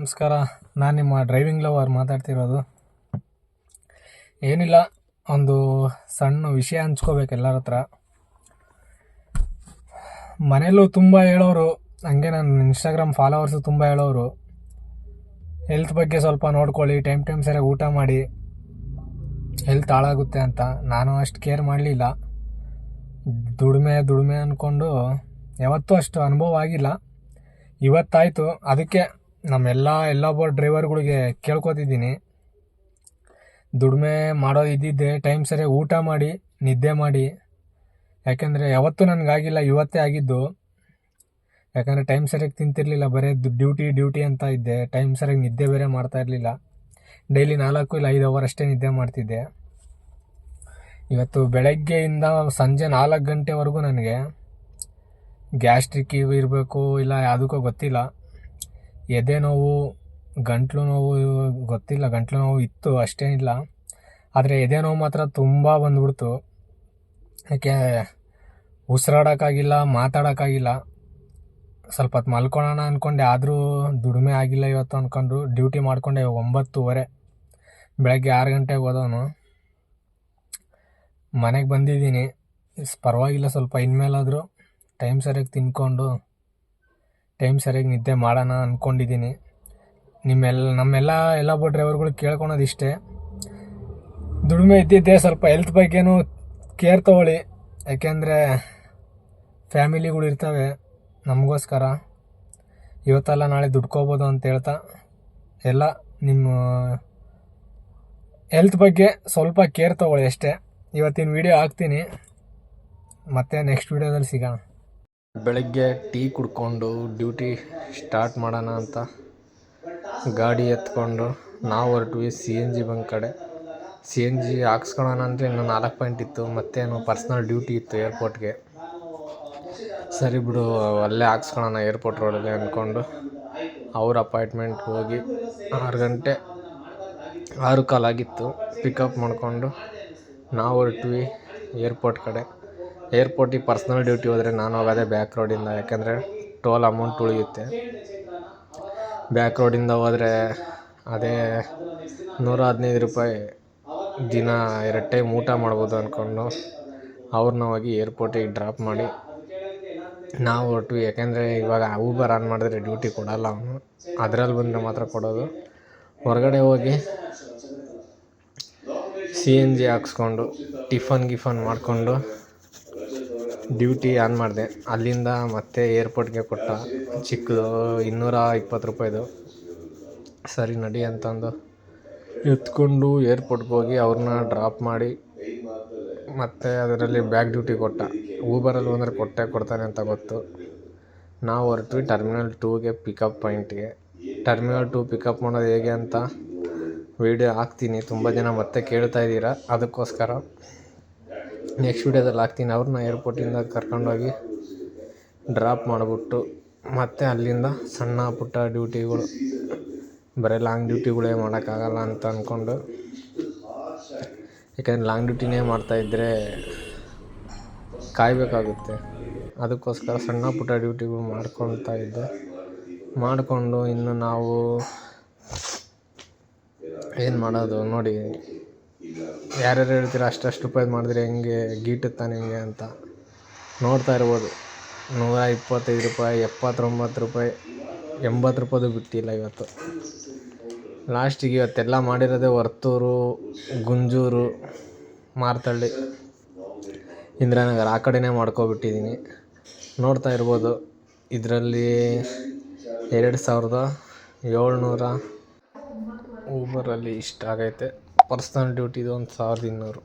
ನಮಸ್ಕಾರ. ನಾನು ನಿಮ್ಮ ಡ್ರೈವಿಂಗ್ ಲವರ್ ಮಾತಾಡ್ತಿರೋದು. ಏನಿಲ್ಲ, ಒಂದು ಸಣ್ಣ ವಿಷಯ ಹಂಚ್ಕೋಬೇಕು ಎಲ್ಲರ ಹತ್ರ. ಮನೇಲೂ ತುಂಬ ಹೇಳೋರು, ಹಂಗೆ ನನ್ನ ಇನ್ಸ್ಟಾಗ್ರಾಮ್ ಫಾಲೋವರ್ಸು ತುಂಬ ಹೇಳೋರು ಹೆಲ್ತ್ ಬಗ್ಗೆ ಸ್ವಲ್ಪ ನೋಡ್ಕೊಳ್ಳಿ ಟೈಮ್ ಟೈಮ್ ಸರಿಯಾಗಿ ಊಟ ಮಾಡಿ ಹೆಲ್ತ್ ಹಾಳಾಗುತ್ತೆ ಅಂತ ನಾನು ಅಷ್ಟು ಕೇರ್ ಮಾಡಲಿಲ್ಲ. ದುಡಿಮೆ ದುಡಿಮೆ ಅಂದ್ಕೊಂಡು ಯಾವತ್ತೂ ಅಷ್ಟು ಅನುಭವ ಆಗಿಲ್ಲ. ಇವತ್ತಾಯಿತು, ಅದಕ್ಕೆ ನಮ್ಮೆಲ್ಲ, ಎಲ್ಲ ಒಬ್ಬ ಡ್ರೈವರ್ಗಳಿಗೆ ಕೇಳ್ಕೊತಿದ್ದೀನಿ. ದುಡಿಮೆ ಮಾಡೋ ಇದ್ದಿದ್ದೆ ಟೈಮ್ ಸರಿ ಊಟ ಮಾಡಿ, ನಿದ್ದೆ ಮಾಡಿ. ಯಾಕೆಂದರೆ ಯಾವತ್ತೂ ನನಗಾಗಿಲ್ಲ, ಇವತ್ತೇ ಆಗಿದ್ದು. ಯಾಕಂದರೆ ಟೈಮ್ ಸರಿಯಾಗಿ ತಿಂತಿರಲಿಲ್ಲ, ಬರೀ ಡ್ಯೂಟಿ ಡ್ಯೂಟಿ ಅಂತ ಇದ್ದೆ. ಟೈಮ್ ಸರಿಯಾಗಿ ನಿದ್ದೆ ಬೇರೆ ಮಾಡ್ತಾ ಇರಲಿಲ್ಲ. ಡೈಲಿ ನಾಲ್ಕು ಇಲ್ಲ ಐದು ಅವರ್ ಅಷ್ಟೇ ನಿದ್ದೆ ಮಾಡ್ತಿದ್ದೆ. ಇವತ್ತು ಬೆಳಗ್ಗೆಯಿಂದ ಸಂಜೆ ನಾಲ್ಕು ಗಂಟೆವರೆಗೂ ನನಗೆ ಗ್ಯಾಸ್ಟ್ರಿಕ್ ಇರಬೇಕು, ಇಲ್ಲ ಯಾವುದಕ್ಕೂ ಗೊತ್ತಿಲ್ಲ. ಎದೆ ನೋವು, ಗಂಟ್ಲು ನೋವು ಗೊತ್ತಿಲ್ಲ, ಗಂಟ್ಲು ನೋವು ಇತ್ತು, ಅಷ್ಟೇನಿಲ್ಲ. ಆದರೆ ಎದೆ ನೋವು ಮಾತ್ರ ತುಂಬ ಬಂದ್ಬಿಡ್ತು. ಯಾಕೆ, ಉಸಿರಾಡೋಕ್ಕಾಗಿಲ್ಲ, ಮಾತಾಡೋಕ್ಕಾಗಿಲ್ಲ. ಸ್ವಲ್ಪ ಹೊತ್ತು ಮಲ್ಕೊಳ್ಳೋಣ ಅಂದ್ಕೊಂಡೆ ಆದರೂ ದುಡಿಮೆ ಆಗಿಲ್ಲ ಇವತ್ತು ಅಂದ್ಕೊಂಡು ಡ್ಯೂಟಿ ಮಾಡಿಕೊಂಡೆ ಒಂಬತ್ತುವರೆ. ಬೆಳಗ್ಗೆ ಆರು ಗಂಟೆಗೆ ಹೋದವನು. ಮನೆಗೆ ಬಂದಿದ್ದೀನಿ. ಪರವಾಗಿಲ್ಲ ಸ್ವಲ್ಪ ಇನ್ಮೇಲಾದರೂ, ಟೈಮ್ ಸರಿಯಾಗಿ ತಿನ್ಕೊಂಡು ಟೈಮ್ ಸರಿಯಾಗಿ ನಿದ್ದೆ ಮಾಡೋಣ ಅಂದ್ಕೊಂಡಿದ್ದೀನಿ ನಿಮ್ಮೆಲ್ಲ ನಮ್ಮೆಲ್ಲ ಎಲ್ಲ ಒಬ್ಬ ಡ್ರೈವರ್ಗಳು ಕೇಳ್ಕೊಳೋದು ಇಷ್ಟೇ. ದುಡಿಮೆ ಇದ್ದಿದ್ದೆ ಸ್ವಲ್ಪ ಹೆಲ್ತ್ ಬಗ್ಗೆನೂ ಕೇರ್ ತೊಗೊಳ್ಳಿ. ಯಾಕೆಂದರೆ ಫ್ಯಾಮಿಲಿಗಳು ಇರ್ತವೆ, ನಮಗೋಸ್ಕರ. ಇವತ್ತಲ್ಲ ನಾಳೆ ದುಡ್ಕೋಬೋದು ಅಂತ ಹೇಳ್ತಾ, ಎಲ್ಲ ನಿಮ್ಮ ಹೆಲ್ತ್ ಬಗ್ಗೆ ಸ್ವಲ್ಪ ಕೇರ್ ತೊಗೊಳ್ಳಿ ಅಷ್ಟೇ. ಇವತ್ತಿನ ವಿಡಿಯೋ ಹಾಕ್ತೀನಿ. ಮತ್ತೆ ನೆಕ್ಸ್ಟ್ ವಿಡಿಯೋದಲ್ಲಿ ಸಿಗೋಣ. ಬೆಳಗ್ಗೆ ಟೀ ಕುಡ್ಕೊಂಡು ಡ್ಯೂಟಿ ಸ್ಟಾರ್ಟ್ ಮಾಡೋಣ ಅಂತ ಗಾಡಿ ಎತ್ಕೊಂಡು ನಾವು ಹೊರಟ್ವಿ ಸಿ ಎನ್ ಜಿ ಬಂಕ್ ಕಡೆ. ಸಿ ಎನ್ ಜಿ ಹಾಕ್ಸ್ಕೊಳೋಣ ಅಂದರೆ ಇನ್ನೂ ನಾಲ್ಕು ಪಾಯಿಂಟ್ ಇತ್ತು, ಮತ್ತೇನು ಪರ್ಸ್ನಲ್ ಡ್ಯೂಟಿ ಇತ್ತು ಏರ್ಪೋರ್ಟ್ಗೆ ಸರಿ ಬಿಡು, ಅಲ್ಲೇ ಹಾಕ್ಸ್ಕೊಳೋಣ ಏರ್ಪೋರ್ಟ್ ರೋಡಲ್ಲಿ ಅಂದ್ಕೊಂಡು ಅವ್ರ ಅಪಾಯಿಂಟ್ಮೆಂಟ್ ಹೋಗಿ ಆರು ಗಂಟೆ, ಆರು ಕಾಲಾಗಿತ್ತು ಪಿಕಪ್ ಮಾಡಿಕೊಂಡು ನಾವು ಹೊರಟ್ವಿ ಏರ್ಪೋರ್ಟ್ ಕಡೆ. ಏರ್ಪೋರ್ಟಿಗೆ ಪರ್ಸ್ನಲ್ ಡ್ಯೂಟಿ ಹೋದರೆ ನಾನು ಹೋಗೋದೇ ಬ್ಯಾಕ್ ರೋಡಿಂದ ಯಾಕೆಂದರೆ ಟೋಲ್ ಅಮೌಂಟ್ ಉಳಿಯುತ್ತೆ. ಬ್ಯಾಕ್ ರೋಡಿಂದ ಹೋದರೆ ಅದೇ ನೂರ ಹದಿನೈದು ರೂಪಾಯಿ ದಿನ ಎರಡು ಟೈಮ್ ಊಟ ಮಾಡ್ಬೋದು ಅಂದ್ಕೊಂಡು ಅವ್ರನ್ನ ಹೋಗಿ ಏರ್ಪೋರ್ಟಿಗೆ ಡ್ರಾಪ್ ಮಾಡಿ ನಾವು ಹೊರಟ್ವಿ ಯಾಕೆಂದರೆ ಇವಾಗ ಊಬರ್ ಆನ್ ಮಾಡಿದ್ರೆ ಡ್ಯೂಟಿ ಕೊಡಲ್ಲ ಅವನು. ಅದರಲ್ಲಿ ಬಂದರೆ ಮಾತ್ರ ಕೊಡೋದು. ಹೊರಗಡೆ ಹೋಗಿ ಸಿ ಎನ್ ಜಿ ಹಾಕ್ಸ್ಕೊಂಡು, ಟಿಫನ್ ಗಿಫನ್ ಮಾಡಿಕೊಂಡು ಡ್ಯೂಟಿ ಆನ್ ಮಾಡಿದೆ. ಅಲ್ಲಿಂದ ಮತ್ತೆ ಏರ್ಪೋರ್ಟ್ಗೆ ಕೊಟ್ಟ. ಚಿಕ್ಕದು ಇನ್ನೂರ ಇಪ್ಪತ್ತು ರೂಪಾಯಿದು. ಸರಿ ನಡಿ ಅಂತಂದು ಎತ್ಕೊಂಡು ಏರ್ಪೋರ್ಟ್ಗೆ ಹೋಗಿ ಅವ್ರನ್ನ ಡ್ರಾಪ್ ಮಾಡಿ ಮತ್ತೆ ಅದರಲ್ಲಿ ಬ್ಯಾಕ್ ಡ್ಯೂಟಿ ಕೊಟ್ಟ. ಊಬರಲ್ಲಿ ಬಂದರೆ ಕೊಟ್ಟೆ ಕೊಡ್ತಾನೆ ಅಂತ ಗೊತ್ತು. ನಾವು ಹೊರಟ್ವಿ ಟರ್ಮಿನಲ್ ಟೂಗೆ ಪಿಕಪ್ ಪಾಯಿಂಟ್ಗೆ. ಟರ್ಮಿನಲ್ ಟೂ ಪಿಕಪ್ ಮಾಡೋದು ಹೇಗೆ ಅಂತ ವೀಡಿಯೋ ಹಾಕ್ತೀನಿ. ತುಂಬ ಜನ ಮತ್ತೆ ಕೇಳ್ತಾ ಇದ್ದೀರಾ. ಅದಕ್ಕೋಸ್ಕರ ನೆಕ್ಸ್ಟ್ ವೀಡಿಯೋದಲ್ಲಿ ಹಾಕ್ತೀನಿ. ಅವ್ರನ್ನ ಏರ್ಪೋರ್ಟಿಂದ ಕರ್ಕೊಂಡೋಗಿ ಡ್ರಾಪ್ ಮಾಡಿಬಿಟ್ಟು ಮತ್ತು ಅಲ್ಲಿಂದ ಸಣ್ಣ ಪುಟ್ಟ ಡ್ಯೂಟಿಗಳು ಬರೀ ಲಾಂಗ್ ಡ್ಯೂಟಿಗಳೇ ಮಾಡೋಕ್ಕಾಗಲ್ಲ ಅಂತ ಅಂದ್ಕೊಂಡು ಯಾಕಂದರೆ ಲಾಂಗ್ ಡ್ಯೂಟಿನೇ ಮಾಡ್ತಾಯಿದ್ರೆ ಕಾಯಬೇಕಾಗುತ್ತೆ. ಅದಕ್ಕೋಸ್ಕರ ಸಣ್ಣ ಪುಟ್ಟ ಡ್ಯೂಟಿಗಳು ಮಾಡ್ಕೊಳ್ತಾ ಇದ್ದೆ. ಮಾಡಿಕೊಂಡು ಇನ್ನು ನಾವು ಏನು ಮಾಡೋದು ನೋಡಿ. ಯಾರ್ಯಾರು ಹೇಳ್ತೀರ ಅಷ್ಟಷ್ಟು ರೂಪಾಯಿ ಮಾಡಿದ್ರೆ ಹೆಂಗೆ ಗೀಟುತ್ತಾನೆ ಹೆಂಗೆ ಅಂತ. ನೋಡ್ತಾ ಇರ್ಬೋದು. ನೂರ ಇಪ್ಪತ್ತೈದು ರೂಪಾಯಿ, ಎಪ್ಪತ್ತೊಂಬತ್ತು ರೂಪಾಯಿ, ಎಂಬತ್ತು ರೂಪಾಯಿದು ಬಿಟ್ಟಿಲ್ಲ ಇವತ್ತು. ಲಾಸ್ಟಿಗೆ ಇವತ್ತೆಲ್ಲ ಮಾಡಿರೋದೇ ವರ್ತೂರು, ಗುಂಜೂರು, ಮಾರ್ತಳ್ಳಿ, ಇಂದಿರಾನಗರ ಆ ಕಡೆನೇ ಮಾಡ್ಕೊಬಿಟ್ಟಿದ್ದೀನಿ. ನೋಡ್ತಾ ಇರ್ಬೋದು. ಇದರಲ್ಲಿ ಎರಡು ಸಾವಿರದ ಏಳ್ನೂರ ಊಬರಲ್ಲಿ ಇಷ್ಟ ಆಗೈತೆ. ಪರ್ಸ್ನಲ್ ಡ್ಯೂಟಿದು ಒಂದು ಸಾವಿರದ ಇನ್ನೂರು.